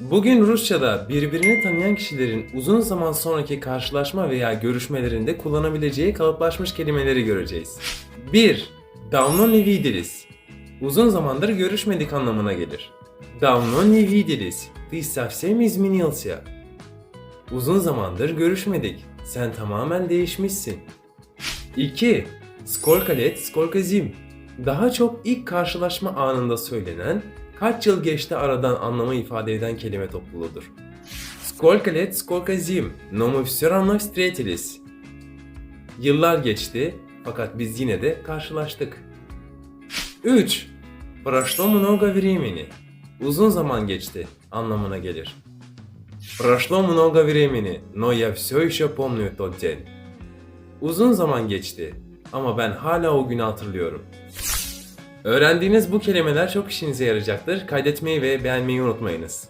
Bugün Rusça'da birbirini tanıyan kişilerin uzun zaman sonraki karşılaşma veya görüşmelerinde kullanabileceği kalıplaşmış kelimeleri göreceğiz. 1. Давно не виделись. Uzun zamandır görüşmedik anlamına gelir. Давно не виделись. Ты совсем изменился. Uzun zamandır görüşmedik. Sen tamamen değişmişsin. 2. Сколько лет, сколько зим. Daha çok ilk karşılaşma anında söylenen, kaç yıl geçti aradan anlamı ifade eden kelime topluluğudur. Сколько лет, сколько зим, но мы все равно встретились. Yıllar geçti fakat biz yine de karşılaştık. 3. Прошло много времени. Uzun zaman geçti anlamına gelir. Прошло много времени, но я все еще помню тот день. Uzun zaman geçti ama ben hala o günü hatırlıyorum. Öğrendiğiniz bu kelimeler çok işinize yarayacaktır. Kaydetmeyi ve beğenmeyi unutmayınız.